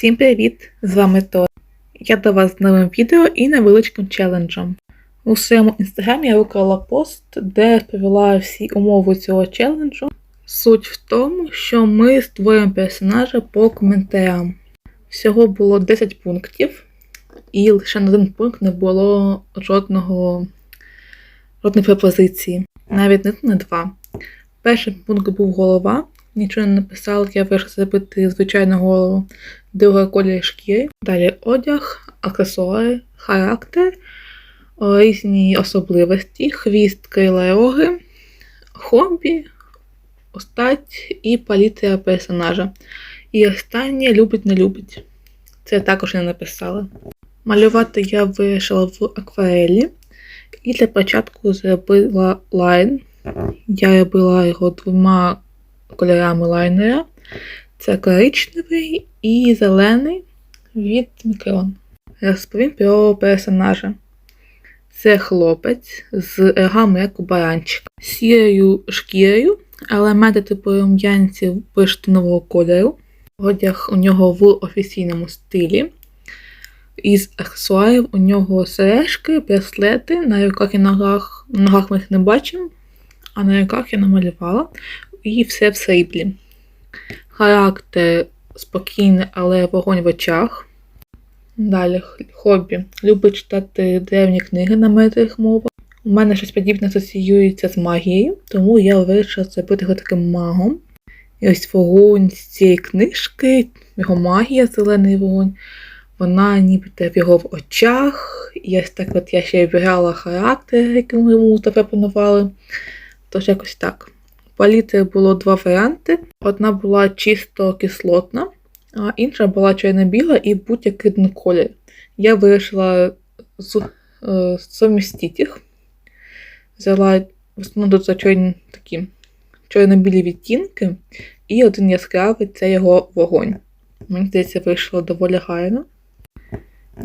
Всім привіт! З вами Тор. Я до вас з новим відео і невеличким челенджем. У своєму інстаграмі я виклала пост, де розповіла всі умови цього челенджу. Суть в тому, що ми створюємо персонажа по коментарям. Всього було 10 пунктів, і лише на один пункт не було жодного жодної пропозиції. Навіть не на два. Перший пункт був голова. Нічого не написала, я вирішила зробити звичайну голову, друга колір шкіри. Далі одяг, аксесуари, характер, різні особливості, хвіст, крила роги, хобі, стать і палітра персонажа. І останнє любить, не любить. Це також не написала. Малювати я вирішила в акварелі. І для початку зробила лайн. Я робила його двома кольорами лайнера. Це коричневий і зелений від мікрон. Розповім про персонажа. Це хлопець з рогами як у баранчика, сірою шкірою, але мети типу рум'янців бурштинового кольору. Одяг у нього в офіційному стилі. Із аксесуарів у нього сережки, браслети, на руках і ногах. Ногах ми їх не бачимо, а на руках я намалювала. І все в сріблі. Характер спокійний, але вогонь в очах. Далі хобі. Любить читати древні книги на мертвих мовах. У мене щось подібне асоціюється з магією, тому я вирішила зробити його таким магом. І ось вогонь з цієї книжки, його магія, зелений вогонь, вона нібито в його в очах. І ось так от я ще обирала характер, який ми йому запропонували. Тож якось так. Палітри було два варіанти. Одна була чисто кислотна, а інша була чорно-біла і будь-який колір. Я вирішила е, сумістити їх. Взяла в основному тут чорні такі чорно-білі відтінки, і один яскравий це його вогонь. Мені здається, вийшло доволі гарно.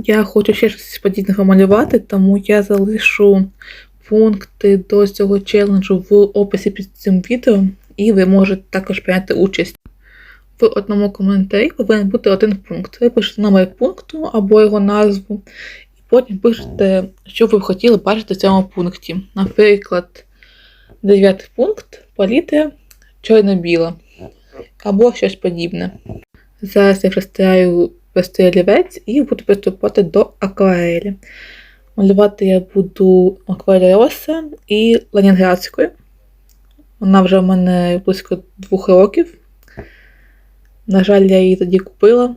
Я хочу ще щось подібного малювати, тому я залишу пункти до цього челенджу в описі під цим відео, і ви можете також прийняти участь. В одному коментарі повинен бути один пункт. Ви пишете номер пункту або його назву, і потім пишете, що ви б хотіли бачити в цьому пункті. Наприклад, дев'ятий пункт палітра чорно-біла або щось подібне. Зараз я розстираю простий олівець і буду приступати до акварелі. Малювати я буду акварель Роса і Ленінградською. Вона вже в мене близько двох років. На жаль, я її тоді купила.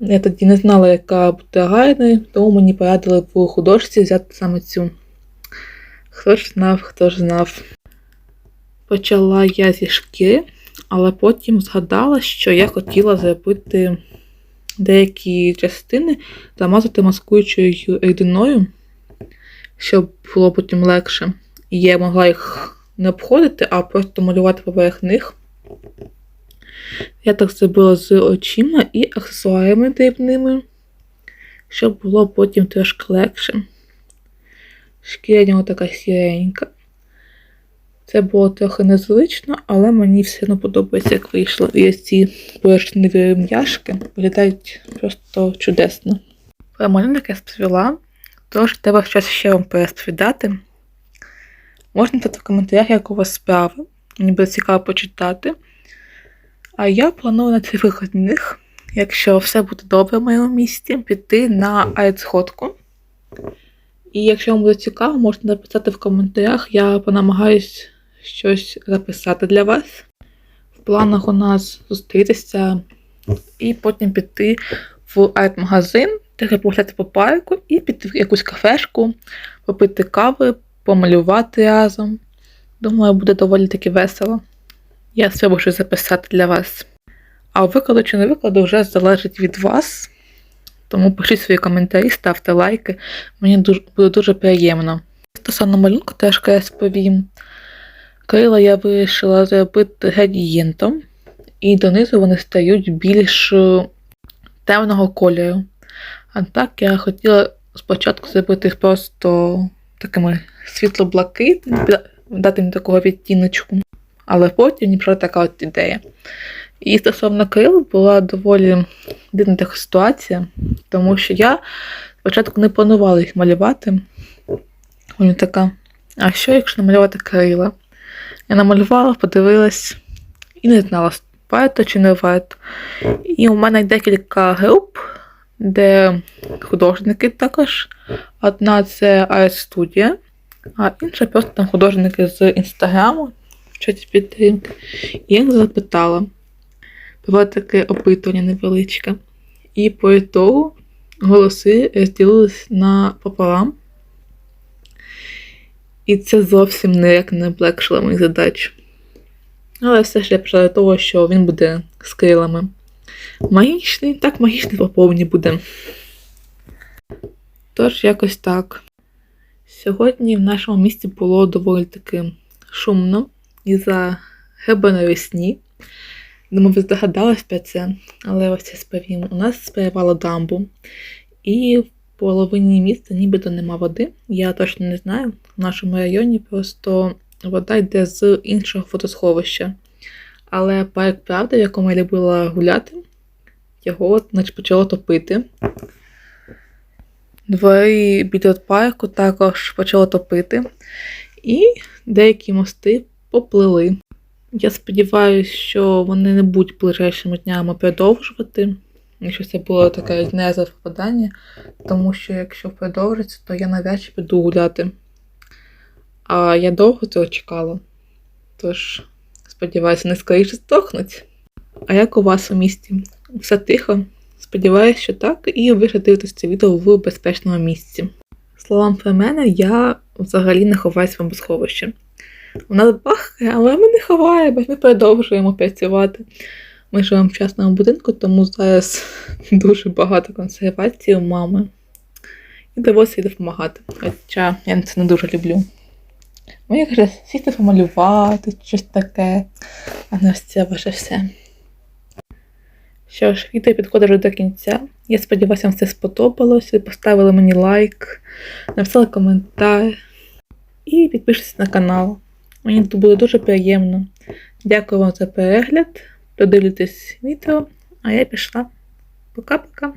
Я тоді не знала, яка буде гарною, тому мені порадили в художці взяти саме цю. Хто ж знав, хто ж знав. Почала я зі шкіри, але потім згадала, що я хотіла зробити деякі частини замазати маскуючою рідиною, щоб було потім легше. І я могла їх не обходити, а просто малювати поверх них. Я так зробила з очима і аксесуарами дрібними, щоб було потім трошки легше. Шкіря нього така сіренька. Це було трохи незвично, але мені все одно подобається, як вийшло. І ось ці поверхневі м'яшки виглядають просто чудесно. Про малюнок я сповіла, тож треба щось ще вам пересповідати. Можна тут в коментарях, як у вас справи. Мені буде цікаво почитати. А я планую на цих вихідних, якщо все буде добре в моєму місті, піти на айцходку. І якщо вам буде цікаво, можете написати в коментарях, я понамагаюсь щось записати для вас. В планах у нас зустрітися і потім піти в арт-магазин, трохи погуляти по парку і піти в якусь кафешку, попити кави, помалювати разом. Думаю, буде доволі таки весело. Я спробую щось записати для вас. А викладу чи не викладу вже залежить від вас. Тому пишіть свої коментарі, ставте лайки. Мені дуже, буде дуже приємно. Стосовно малюнку теж я розповім. Крила я вирішила зробити градієнтом, і донизу вони стають більш е, темного кольору. А так я хотіла спочатку зробити просто такими світло-блакитними, дати їм такого відтіночку. Але потім мені прийшла така от ідея. І стосовно крил була доволі дивна така ситуація, тому що я спочатку не планувала їх малювати. Вона така, а що, якщо намалювати крила? Я намалювала, подивилась і не знала, варто чи не варто. І у мене декілька груп, де художники також. Одна це Art Studio, а інша просто там художники з інстаграму, в чаті підтримки. І я запитала. Було таке опитування невеличке. І по ітогу голоси розділились на пополам. І це зовсім ніяк не облегшило мою задачу. Але все ж я пішла до того, що він буде з крилами. Магічний, так магічний по повні буде. Тож, якось так. Сьогодні в нашому місті було доволі таки шумно і за гриби навесні. Думаю, ви здогадались про це, але я сповім. У нас спливало дамбу, і в половині міста нібито нема води. Я точно не знаю. В нашому районі просто вода йде з іншого водосховища. Але парк Правда, в якому я любила гуляти, його значить, почало топити. Двері біля парку також почало топити, і деякі мости поплили. Я сподіваюся, що вони не будуть ближайшими днями продовжувати, якщо це було таке одне западання, тому що якщо продовжиться, то я навряд чи піду гуляти. А я довго цього чекала. Тож, сподіваюся, не скоріше здохнуть. А як у вас у місті? Все тихо? Сподіваюся, що так, і ви ще дивитесь це відео в безпечному місці. Словам про мене, я взагалі не ховаюсь в бомбосховищі. У нас бахкає, але ми не ховаємо, ми продовжуємо працювати. Ми живемо в частному будинку, тому зараз дуже багато консервації у мами. І доводиться їй допомагати. Хоча я це не дуже люблю. Мені каже, сісти помалювати, щось таке. А не це ваше все. Що ж, відео підходить до кінця. Я сподіваюся, вам все сподобалось. Ви поставили мені лайк, написали коментар і підпишіться на канал. Мені тут буде дуже приємно. Дякую вам за перегляд. Додивлюйтесь відео, а я пішла. Пока-пока.